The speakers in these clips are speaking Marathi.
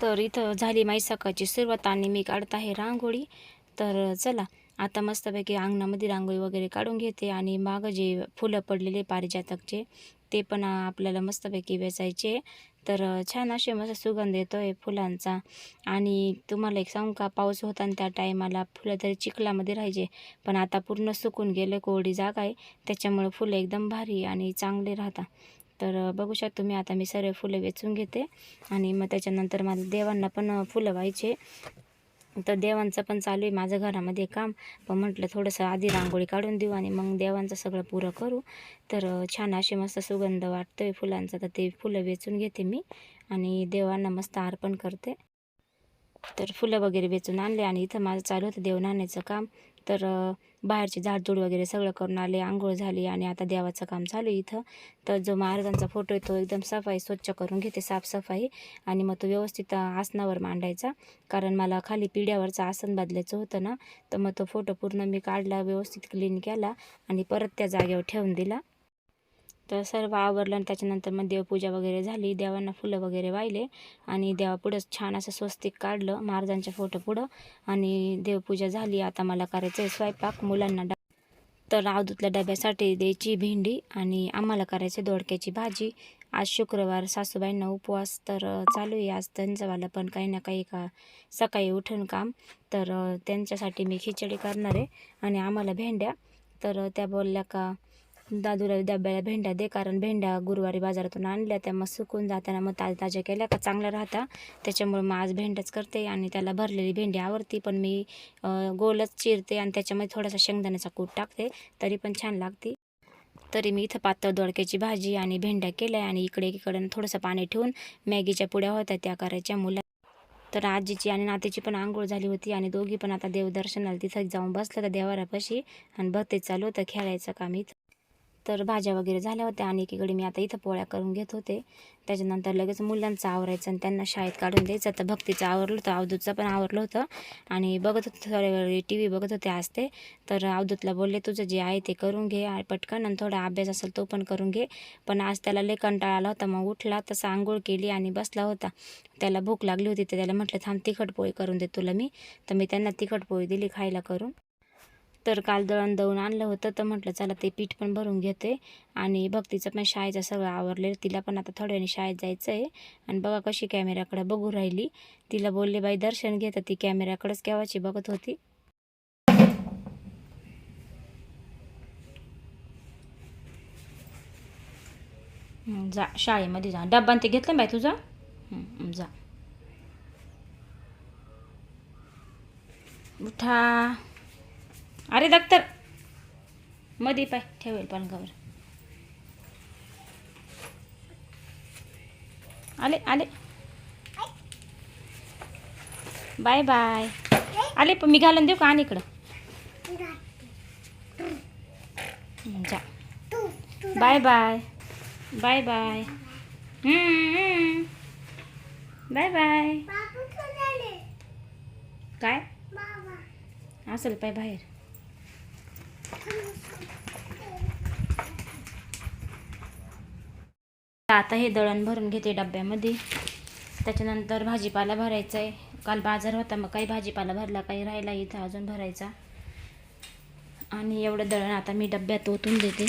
तर इथं झाली माझी सकाळची सुरुवात आणि मी काढत आहे रांगोळी. तर चला आता मस्तपैकी अंगणामध्ये रांगोळी वगैरे काढून घेते आणि मागं जे फुलं पडलेले पारिजातकचे ते पण आपल्याला मस्तपैकी वेचायचे. तर छान असे मस्त सुगंध येतो आहे फुलांचा. आणि तुम्हाला एक सांगू का पाऊस होता आणि त्या टायमाला फुलं तरी चिखलामध्ये राहायचे पण आता पूर्ण सुकून गेलं कोरडी जागा आहे. त्याच्यामुळे फुलं एकदम भारी आणि चांगले राहतात तर बघू शकता तुम्ही आता मी सर्व फुलं वेचून घेते आणि मग त्याच्यानंतर मला देवांना पण फुलं व्हायचे. तर देवांचं पण चालू आहे माझं घरामध्ये काम. पण म्हटलं थोडंसं आधी रांगोळी काढून देऊ आणि मग देवांचं सगळं पुरं करू. तर छान असे मस्त सुगंध वाटतो आहे फुलांचा. तर ते फुलं वेचून घेते मी आणि देवांना मस्त अर्पण करते. तर फुलं वगैरे वेचून आणले आणि इथं माझं चालू होतं देव आणायचं काम. तर बाहेरचे झाडझूड वगैरे सगळं करून आले आंघोळ झाली आणि आता देवाचं काम चालू आहे इथं. तर जो महाराजांचा फोटो आहे तो एकदम सफाई स्वच्छ करून घेते साफसफाई आणि मग तो व्यवस्थित आसनावर मांडायचा. कारण मला खाली पिढ्यावरचं आसन बदलायचं होतं ना तर मग तो फोटो पूर्ण मी काढला व्यवस्थित क्लीन केला आणि परत त्या जागेवर ठेवून दिला. तर सर्व आवरलं आणि त्याच्यानंतर मग देवपूजा वगैरे झाली. देवांना फुलं वगैरे वाहिले आणि देवापुढंच छान असं स्वस्तिक काढलं महाराजांच्या फोटो पुढं आणि देवपूजा झाली. आता मला करायचं आहे स्वयंपाक मुलांना डा तर अवधूतल्या डब्यासाठी द्यायची भेंडी आणि आम्हाला करायची दोडक्याची भाजी. आज शुक्रवार सासूबाईंना उपवास तर चालू आहे. आज त्यांचंवालं पण काही ना काही का सकाळी उठून काम. तर त्यांच्यासाठी मी खिचडी करणार आहे आणि आम्हाला भेंड्या. तर त्या बोलल्या का दादूला डब्याला भेंड्या दे कारण भेंड्या गुरुवारी बाजारातून आणल्या त्या मग सुकून जाताना मग ताज्या ताज्या केल्या का चांगल्या राहता. त्याच्यामुळे मग आज भेंड्याच करते आणि त्याला भरलेली भेंडी आवडती पण मी गोलच चिरते आणि त्याच्यामध्ये थोडासा शेंगदाण्याचा कूट टाकते तरी पण छान लागते. तरी मी इथं पातळ दोडक्याची भाजी आणि भेंड्या केल्या आणि इकडे इकडे थोडंसं पाणी ठेवून मॅगीच्या पुड्या होत्या त्या करायच्या मुला. तर आजीची आणि नातीची पण आंघोळ झाली होती आणि दोघी पण आता देवदर्शनाला तिथं जाऊन बसलं तर देवारापाशी आणि भक्तीत चालू होतं खेळायचं काम इथं. तर भाज्या वगैरे झाल्या होत्या. आणि एकीकडे मी आता इथं पोळ्या करून घेत होते. त्याच्यानंतर लगेच मुलांचं आवरायचं आणि त्यांना शाळेत काढून द्यायचं. तर भक्तीचं आवरलं होतं. अवधूतचं पण आवरलं होतं. आणि बघत होते थोड्या वेळ टी व्ही बघत होते आज ते. तर अवधूतला बोलले तुझं जे आहे ते करून घे पटकन आणि थोडा अभ्यास असेल तो पण करून घे. पण आज त्याला लय कंटाळा आला होता. मग उठला तसा आंघोळ केली आणि बसला होता. त्याला भूक लागली होती तर त्याला म्हटलं थांब तिखट पोळी करून दे तुला मी. तर मी त्यांना तिखट पोळी दिली खायला करून. तर काल दळण दळून आणलं होतं. तर म्हटलं चला ते पीठ पण भरून घेते. आणि भक्तीचं पण शाळेचं सगळं आवरले तिला पण आता थोड्याने शाळेत जायचं आहे आणि बघा कशी कॅमेऱ्याकडे बघू राहिली. तिला बोलले बाई दर्शन घे. ती कॅमेऱ्याकडेच केव्हाची बघत होती. जा शाळेमध्ये जा. डब्बा आणि ते घेतलं बाई तुझा? जा. उठा. अरे दत्तरमध्ये पाय ठेवेल पालकावर आले आले. Bye bye. आले पण मी घालून देऊ का? आणि इकडं. जा. Bye bye. Bye bye. Bye bye. काय? असेल पाय बाहेर. आता हे दळण भरून घेते डब्यामध्ये. त्याच्यानंतर भाजीपाला भरायचा आहे. काल बाजार होता मग काही भाजीपाला भरला काही राहिला इथं अजून भरायचा. आणि एवढं दळण आता मी डब्यात ओतून देते.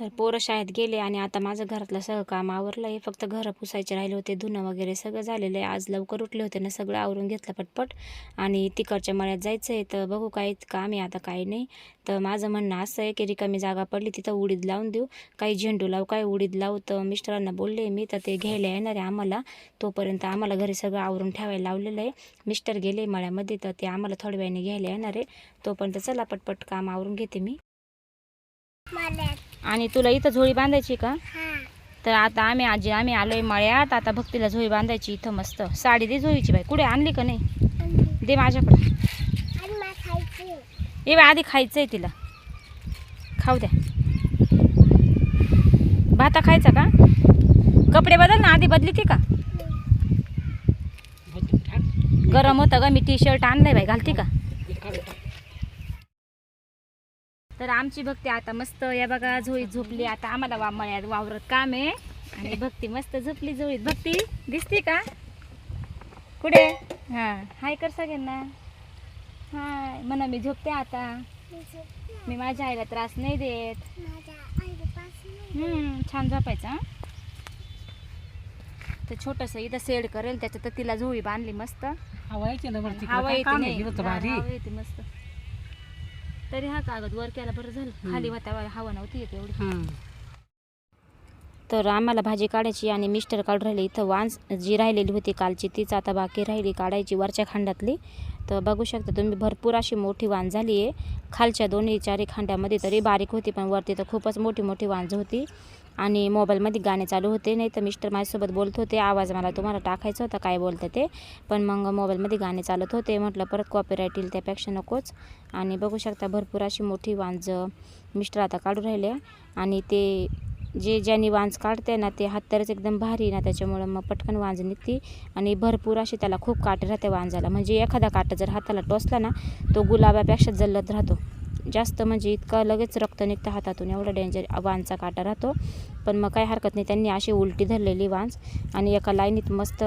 तर पोरं शाळेत गेले आणि आता माझं घरातलं सगळं काम आवरलं आहे फक्त घरं पुसायचे राहिले होते धुणं वगैरे सगळं झालेलं आहे. आज लवकर उठले होते ना सगळं आवरून घेतलं पटपट. आणि तिकडच्या मळ्यात जायचं आहे तर बघू काय काम आहे आता काही नाही. तर माझं म्हणणं असं आहे की रिकामी जागा पडली तिथं उडीद लावून देऊ. काही झेंडू लावू काय उडीद लावू. तर मिस्टरांना बोलले मी तर ते घ्यायला येणार आहे आम्हाला. तोपर्यंत आम्हाला घरी सगळं आवरून ठेवायला लावलेलं आहे. मिस्टर गेले मळ्यामध्ये तर ते आम्हाला थोड्या वेळाने घ्यायला येणार आहे. तोपर्यंत चला पटपट काम आवरून घेते मी. आणि तुला इथं झोळी बांधायची का? तर आता आम्ही आजी आम्ही आलोय मळ्यात. आता भक्तीला झोळी बांधायची इथं मस्त. साडी दे झोळीची बाई. कुठे आणली का नाही? दे माझ्याकडं. ए बाई आधी खायचं आहे तिला. खाऊ द्या. भाता खायचा का? कपडे बदल ना आधी बदली ती का? गरम होतं ग मी टी शर्ट आणलंय बाई. घालती का? तर आमची भक्ती आता मस्त या बघा झोळी झोपली. आता आम्हाला वा मळ्यात वावरत काम आहे. आणि भक्ती मस्त झोपली जोळीत भक्ती दिसते का? कुठे? हा. हाय कर सगळ्यांना. हाय. म्हणा मी झोपते आता. मी माझ्या आईला त्रास नाही देत. छान झोपायचं? तर छोटस इथं सेड करेल त्याच्यात तिला झोळी बांधली मस्त. हवा ना येते भारी. हवा येते मस्त. तरी हा कागद वर केला बरं झालं. खाली होता हवा नव्हती येत एवढी. हं. तर आम्हाला भाजी काढायची आणि मिस्टर काढून राहिले. इथं वांस जी राहिलेली होती कालची तीच आता बाकी राहिली काढायची वरच्या खांडातली. तर बघू शकता तुम्ही भरपूर अशी मोठी वाण झाली आहे. खालच्या दोन्ही चारी खांड्यामध्ये तरी बारीक होती पण वरती तर खूपच मोठी मोठी वांज होती. आणि मोबाईलमध्ये गाणे चालू होते. नाही तर मिस्टर माझ्यासोबत बोलत होते. आवाज मला तुम्हाला टाकायचा होता काय बोलतं ते. पण मग मोबाईलमध्ये गाणे चालत होते. म्हटलं परत कॉपीराईट येईल त्यापेक्षा नकोच. आणि बघू शकता भरपूर अशी मोठी वांज मिस्टर आता काढून राहिले आणि ते जे ज्यांनी वांज काढते ना ते हातरच एकदम भारी ना त्याच्यामुळं मग पटकन वांज निघते. आणि भरपूर असे त्याला खूप काटे राहते वांजाला. म्हणजे एखादा काटा जर हाताला टोचला ना तो गुलाबापेक्षा जल्लत राहतो. जास्त म्हणजे इतका लगेच रक्त निघतं हातातून. एवढा डेंजर वांचा काटा राहतो. पण मग काही हरकत नाही. त्यांनी अशी उलटी धरलेली वांच आणि एका लाईनीत मस्त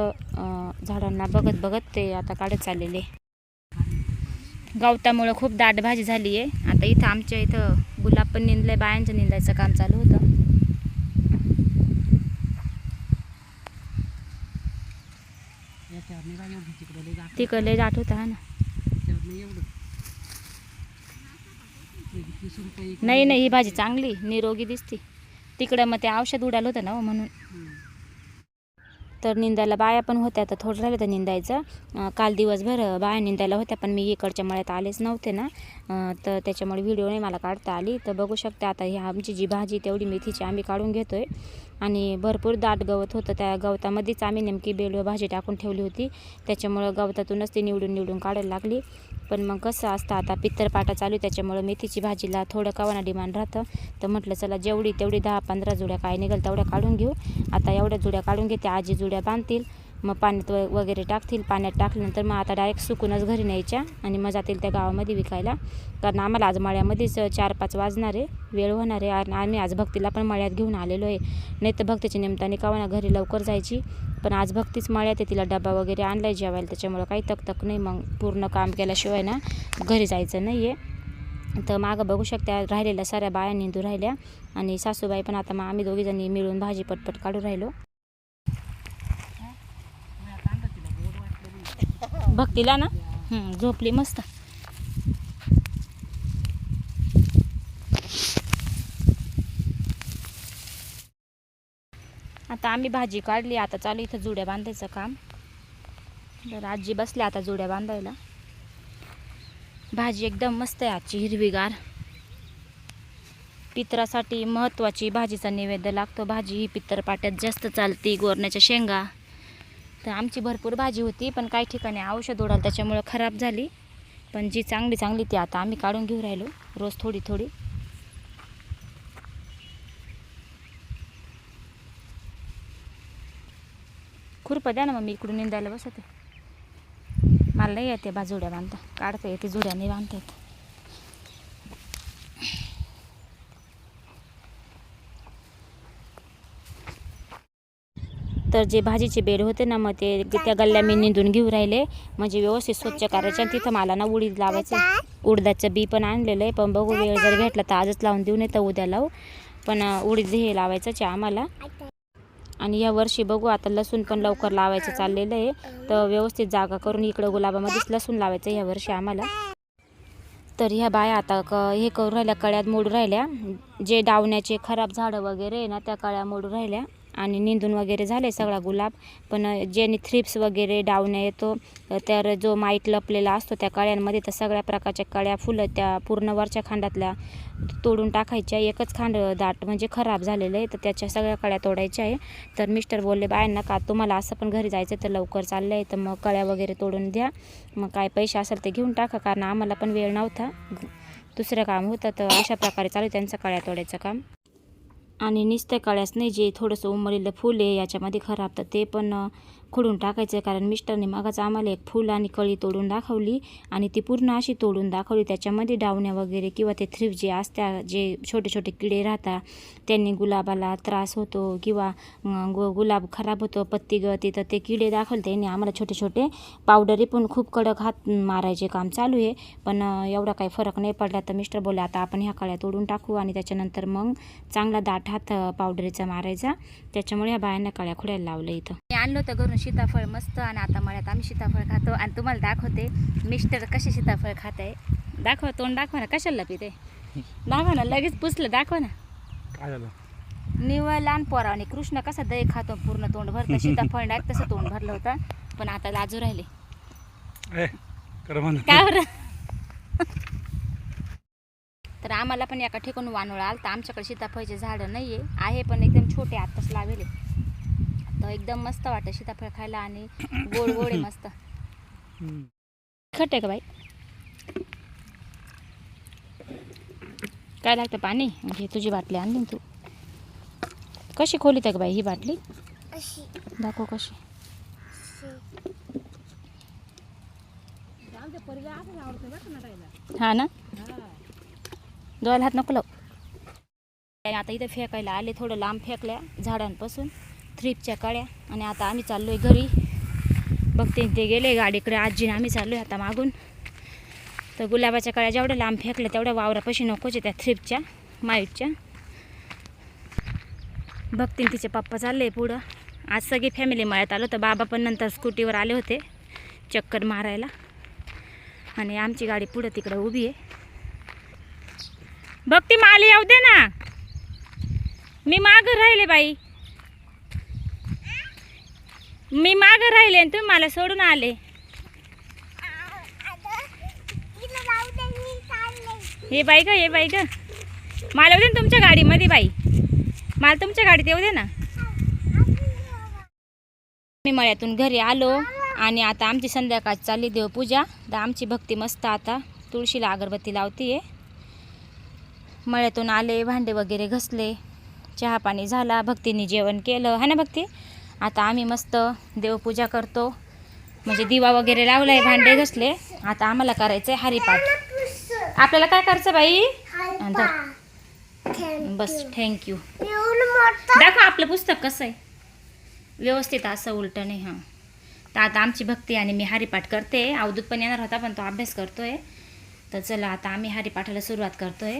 झाडांना बघत बघत ते आता काढत चाललेले. गवतामुळं खूप दाटभाजी झाली आहे आता इथं आमच्या इथं गुलाब पण निंदलंय. बायांचं निंदायचं काम चालू होतं. याच्यावर तिकडं जात दाट होता ना त्याच्यावर नाही एवढं ते तीस रुपये एक- नाही नाही ही भाजी चांगली निरोगी दिसते. तिकडं मग ते औषध उडालं होतं ना हो म्हणून. तर निंदायला बाया पण होत्या तर थोडं राहिलं तर निंदायचं. काल दिवसभर बाया निंदायला होत्या पण मी इकडच्या मळ्यात आलेच नव्हते ना. तर त्याच्यामुळे व्हिडिओ नाही मला काढता आली. तर बघू शकते आता ही आमची जी भाजी तेवढी मेथीची आम्ही काढून घेतोय. आणि भरपूर दाट गवत होतं. त्या गवतामध्येच आम्ही नेमकी बेडवर भाजी टाकून ठेवली होती. त्याच्यामुळं गवतातूनच ती निवडून निवडून काढायला लागली. पण मग कसं असतं आता पित्तरपाटा चालू त्याच्यामुळं मेथीची भाजीला थोडं कवाना डिमांड राहतं. तर म्हटलं चला जेवढी तेवढी दहा पंधरा जुड्या काय निघेल तेवढ्या काढून घेऊ. आता एवढ्या जुड्या काढून घेते आजी जुड्या बांधतील. मग पाण्यात व वगैरे टाकतील. पाण्यात टाकल्यानंतर मग आता डायरेक्ट सुकूनच घरी न्यायच्या आणि मग जातील त्या गावामध्ये विकायला. कारण आम्हाला आज मळ्यामध्येच चार पाच वाजणार आहे. वेळ होणार आहे. आणि आम्ही आज भक्तीला पण मळ्यात घेऊन आलेलो आहे. नाही तर भक्तीच्या निमित्ताने कावाना घरी लवकर जायची. पण आज भक्तीच मळ्यात आहे. तिला डबा वगैरे आणलाय जेवायला. त्याच्यामुळं काही तक नाही. मग पूर्ण काम केल्याशिवाय ना घरी जायचं नाही आहे तर मागं बघू शकता राहिलेल्या साऱ्या बाया निंदू राहिल्या. आणि सासूबाई पण आता मग आम्ही दोघीजणी मिळून भाजी पटपट काढून राहिलो माझ्या कांदा तिला गोड वाटलं नाही. भक्तीला ना? झोपली मस्त. आता आम्ही भाजी काढली आता चालू इथं जुड्या बांधायचं काम. तर आजी बसल्या आता जुड्या बांधायला. भाजी एकदम मस्त आहे आजची हिरवीगार. पित्रासाठी महत्त्वाची भाजीचा नैवेद्य लागतो. भाजी ही पित्तरपाट्यात जास्त चालती गोरण्याच्या शेंगा. तर आमची भरपूर भाजी होती पण काही ठिकाणी औषध उडाल त्याच्यामुळं खराब झाली. पण जी चांगली चांगली ती आता आम्ही काढून घेऊ राहिलो रोज थोडी थोडी. खुरपं द्या ना मग मी इकडून निंदायला बसते मला नाही येते बा जुड्या बांधता काढता येते जुड्या नाही बांधता येत. तर जे भाजीचे बेड होते ना मग ते त्या गल्ल्या मी निंदून घेऊ राहिले. म्हणजे व्यवस्थित स्वच्छ करायचे आणि तिथं मला ना उडीद लावायचं. उडदाचं बी पण आणलेलं आहे. पण बघू वेळ जर भेटला तर आजच लावून देऊ नाही तर उद्या लावू. पण उडीद हे लावायचंच आहे आम्हाला. आणि या वर्षी बघू आता लसूण पण लवकर लावायचं चाललेलं आहे. तर व्यवस्थित जागा करून इकडं गुलाबामध्येच लसूण लावायचं या वर्षी आम्हाला. तर ह्या बाया आता क हे करून राहिल्या कळ्यात मोडून राहिल्या. जे डावण्याचे खराब झाडं वगैरे आहे ना त्या कळ्या मोडून राहिल्या. आणि निंदून वगैरे झाले सगळा गुलाब. पण ज्याने थ्रिप्स वगैरे डावण्या येतो तर जो माईट लपलेला असतो त्या कळ्यांमध्ये तर सगळ्या प्रकारच्या कळ्या फुलं त्या पूर्ण वरच्या खांडातल्या तोडून टाकायच्या. एकच खांड दाट म्हणजे खराब झालेलं आहे तर त्याच्या सगळ्या कळ्या तोडायच्या आहे. तर मिस्टर बोलले बायांना का तुम्हाला असं पण घरी जायचं तर लवकर चाललं आहे तर मग कळ्या वगैरे तोडून द्या. मग काय पैसे असेल ते घेऊन टाका कारण आम्हाला पण वेळ नव्हता. दुसरं काम होतं तर अशा प्रकारे चालू आहे त्यांचं कळ्या तोडायचं काम. आणि निस्त्या कळ्याच नाही जे थोडंसं उमरलेलं फूल आहे याच्यामध्ये खराब तर ते पण खोडून टाकायचं आहे. कारण मिस्टरने मागाच आम्हाला एक फूल आणि कळी तोडून दाखवली आणि ती पूर्ण अशी तोडून दाखवली. त्याच्यामध्ये डावण्या वगैरे किंवा ते थ्रिप जे असत्या जे छोटे छोटे किडे राहतात त्यांनी गुलाबाला त्रास होतो किंवा गु गुलाब खराब होतो पत्ती गळते तर ते किडे दाखवले. त्यांनी आम्हाला छोटे छोटे पावडरी पण खूप कडक हात मारायचे काम चालू आहे. पण एवढा काही फरक नाही पडला. तर मिस्टर बोलले आता आपण ह्या कळ्या तोडून टाकू आणि त्याच्यानंतर मग चांगला दाट हात पावडरीचा मारायचा. त्याच्यामुळे ह्या बायांना कळ्या खुड्याला लावलं इथं. आणलं होतं घरून सीताफळ मस्त आणि आता मळ्यात आम्ही सीताफळ खातो. आणि तुम्हाला दाखवते मिस्टर कसे सीताफळ खात आहे दाखवा तोंड दाखवा ना कशाला पिते. दाखवा ना लगेच पुसलं दाखवा ना. काय झालं? निवळ लहान पोरा आणि कृष्ण कसा दही खातो पूर्ण तोंड भरतं सीताफळ डायरेक्ट तसं तोंड भरलं होतं. पण आता लाजू राहिले. काय बरं? तर आम्हाला पण एका ठिकाणी वानोळा आलं तर आमच्याकडे सीताफळचे झाडं नाही आहे आहे पण एकदम छोटे आत्ताच लावेले. तर एकदम मस्त वाटतं सीताफळ खायला आणि गोड गोड आहे मस्त. खट आहे का बाई? काय लागतं पाणी? घे तुझी बाटली आणली तू. कशी खोलीत आहे का बाई ही बाटली? दाखव कशी. हा ना? डोळ्याला हात नको लाव. आता इथं फेकायला आले थोडं लांब फेकल्या झाडांपासून. थ्रीपच्या कळ्या आणि आता आम्ही चाललो आहे घरी. बघते ते गेले गाडीकडे. आजीने आम्ही चाललोय आता मागून. तर गुलाबाच्या कळ्या जेवढ्या लांब फेकल्या तेवढ्या वावरापाशी नकोच आहे त्या थ्रीपच्या माईटच्या. बघतीन तिचे पप्पा चालले पुढं. आज सगळी फॅमिली मळ्यात आलो तर बाबा पण नंतर स्कूटीवर आले होते चक्कर मारायला. आणि आमची गाडी पुढं तिकडं उभी आहे. बघती माली येऊ दे ना. मी मागं राहिले बाई. मी मागं राहिले आणि तुम्ही मला सोडून आले. हे बाई ग हे बाई ग. मला येऊ दे ना तुमच्या गाडीमध्ये बाई. मला तुमच्या गाडीत येऊ दे ना. मी मळ्यातून घरी आलो आणि आता आमची संध्याकाळ चालली देवपूजा. तर आमची भक्ती मस्त आता. तुळशीला अगरबत्ती लावतीये. मळ्यातून आले भांडे वगैरे घसले. चहा पाणी झाला भक्तीने जेवण केलं. है ना भक्ती? आता आम्ही मस्त देवपूजा करतो. म्हणजे दिवा वगैरे लावलाय भांडे घसले. आता आम्हाला करायचं आहे हरिपाठ. आपल्याला काय करायचं बाई? धर. बस थँक्यू दाखव आपलं पुस्तक कसं आहे. व्यवस्थित असं उलटं नाही हां. तर आता आमची भक्ती आणि मी हरिपाठ करते. अवधूत पण येणार होता पण तो अभ्यास करतोय. तर चला आता आम्ही हरिपाठाला सुरुवात करतोय.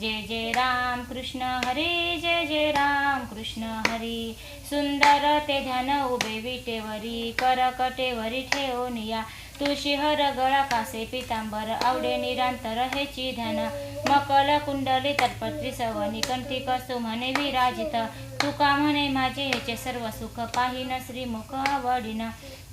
जय जय राम कृष्ण हरी जय जय राम कृष्ण हरी। सुंदर ते ध्यान उभे विटेवरी करकटेवरी ठेवूनिया तुळशी हर गळा कासे पितांबर आवडे निरांतर हेची ध्यान मकल कुंडली तत्पत्री सवनी कंठी कसु म्हणे विराजित। तुका म्हणे माझे हेचे सर्व सुख पाहिन श्रीमुख आवडीन।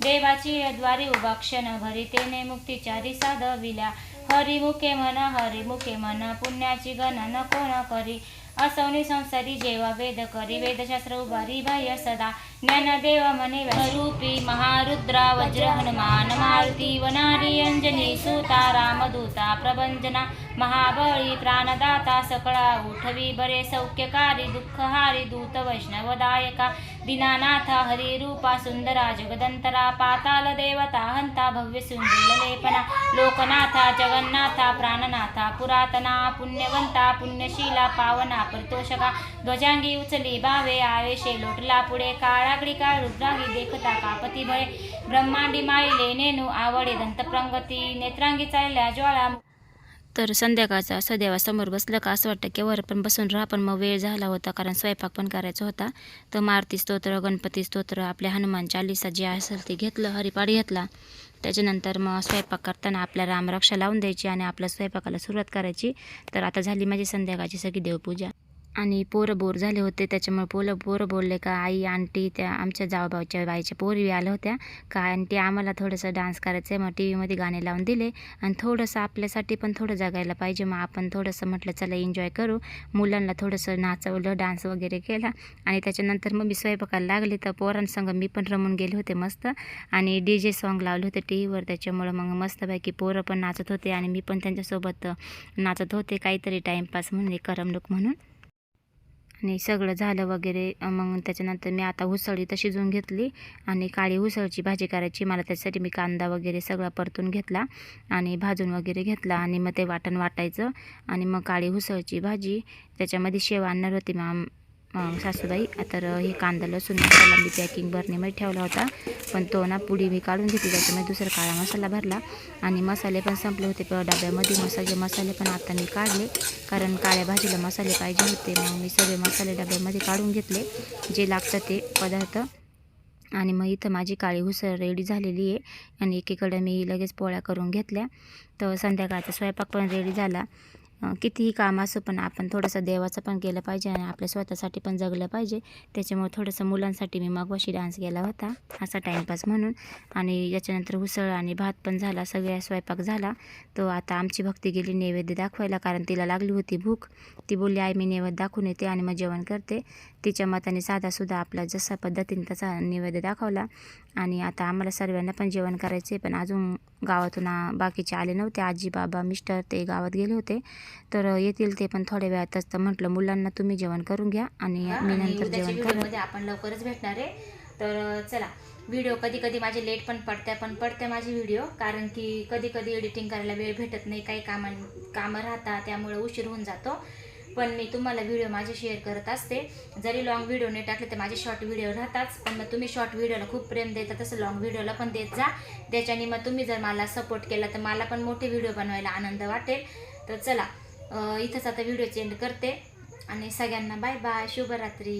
देवाची द्वारी उभा क्षण भरी तेने मुक्तिचारी साधविल्या हरिमुखे म्हण हरिमुखे मन पुण्याची गणना कोण करी? असवनी संसारी जेवा वेद करी वेदशास्त्र उभारी बाह्य सदा. ज्ञानदेव मने स्वरूपी महारुद्रा वज्र हनुमान मारुती वनारी अंजनी सुता रामदूता प्रभंजना महाबळी प्राणदाता सकळा उठवी बरे सौख्यकारी दुःखहारी दूत वैष्णवदायका दीनानाथ हरिरूपा सुंदरा जगदंतरा पाताल देवता हंता भव्य सुंदर लेपना लोकनाथा जगन्नाथा प्राणनाथा पुरातना पुण्यवंता पुण्यशीला पावना परितोषका ध्वजांगी उचली भावे आवेशे लोटला पुढे काळा काळ रुद्रांगी देखता कापती भळे ब्रह्मांडी माईले नेनू आवडे दंतप्रंगती नेत्रांगी चालल्या ज्वाळा तर संध्याकाळचा असं देवासमोर बसलं का असं वाटतं केव्हा पण बसून राहा पण मग वेळ झाला होता कारण स्वयंपाक पण करायचा होता. तर मारुती स्तोत्र गणपती स्तोत्र आपल्या हनुमान चालिसा जे असेल ते घेतलं हरिपाठ घेतला. त्याच्यानंतर मग स्वयंपाक करताना आपल्या रामरक्षा लावून द्यायची आणि आपल्या स्वयंपाकाला सुरुवात करायची. तर आता झाली माझी संध्याकाळची सगळी देवपूजा. आणि पोरं बोर झाले होते. त्याच्यामुळे पोरं पोरं बोलले का आई आंटी त्या आमच्या जावबाच्या बाईच्या पोरी आल्या होत्या. का आंटी आम्हाला थोडंसं डान्स करायचं आहे मग टी व्हीमध्ये गाणे लावून दिले. आणि थोडंसं आपल्यासाठी पण थोडं जगायला पाहिजे. मग आपण थोडंसं म्हटलं चला एन्जॉय करू. मुलांना थोडंसं नाचवलं डान्स वगैरे केला. आणि त्याच्यानंतर मग मी स्वयंपाकाला लागले. तर पोरांसंग मी पण रमून गेले होते मस्त. आणि डी जे सॉन्ग लावले होते टी व्हीवर त्याच्यामुळं मग मस्तपैकी पोरं पण नाचत होते. आणि मी पण त्यांच्यासोबत नाचत होते. काहीतरी टाईमपास म्हणून करमणूक म्हणून. आणि सगळं झालं वगैरे. मग त्याच्यानंतर मी आता उसळी तर शिजवून घेतली आणि काळी उसळची भाजी करायची. मला त्याच्यासाठी मी कांदा वगैरे सगळा परतून घेतला आणि भाजून वगैरे घेतला आणि मग ते वाटण वाटायचं आणि मग काळी उसळची भाजी. त्याच्यामध्ये शेव आणणार होती मग सासूबाई. तर हे कांदा लसून मसाला मी पॅकिंग भरणीमध्ये ठेवला होता. पण तो ना पुडी मी काढून घेतली. त्याच्यामध्ये दुसरा काळा मसाला भरला. आणि मसाले पण संपले होते प- डब्यामध्ये. मसाले मसाले पण आता मी काढले. कारण काळ्या भाजीला मसाले पाहिजे होते. मग मी सगळे मसाले डब्यामध्ये काढून घेतले. जे लागतं ते पदार्थ. आणि मग इथं माझी काळी हुसर रेडी झालेली आहे. आणि एकीकडे मी लगेच पोळ्या करून घेतल्या. तर संध्याकाळचा स्वयंपाक पण रेडी झाला. कितीही काम असो पण आपण थोडंसं देवाचं पण केलं पाहिजे आणि आपल्या स्वतःसाठी पण जगलं पाहिजे. त्याच्यामुळे थोडंसं मुलांसाठी मी मागवाशी डान्स केला होता असा टाईमपास म्हणून. आणि याच्यानंतर उसळ आणि भात पण झाला सगळ्या स्वयंपाक झाला. तो आता आमची भक्ती गेली नैवेद्य दाखवायला कारण तिला लागली होती भूक. ती बोलली आई मी नैवेद्य दाखवून येते आणि मग जेवण करते. तिच्या मताने साधासुद्धा आपला जसा पद्धतीने तसा नैवेद्य दाखवला. आणि आता आम्हाला सर्वांना पण जेवण करायचे पण अजून गावातून बाकीचे आले नव्हते. आजी बाबा मिस्टर ते गावात गेले होते. तर येतील ते पण थोड्या वेळातच. तर म्हटलं मुलांना तुम्ही जेवण करून घ्या आणि मी नंतर जेवण करेन आपण लवकरच भेटणार आहे. तर चला. व्हिडिओ कधी कधी माझे लेट पण पडते पण पडते माझी व्हिडिओ कारण की कधी कधी एडिटिंग करायला वेळ भेटत नाही. काही कामां कामं राहतात त्यामुळे उशीर होऊन जातो. पण मी तुम्हाला व्हिडिओ माझे शेअर करत असते. जरी लॉंग व्हिडिओ नाही टाकले तर माझे शॉर्ट व्हिडिओ राहतात पण मग तुम्ही शॉर्ट व्हिडिओला खूप प्रेम देता तसं लॉंग व्हिडिओला पण देत जा. त्याच्याने मग तुम्ही जर मला सपोर्ट केला तर मला पण मोठे व्हिडिओ बनवायला आनंद वाटेल. तर चला इथंच आता व्हिडिओ चेंज करते. आणि सगळ्यांना बाय बाय शुभरात्री.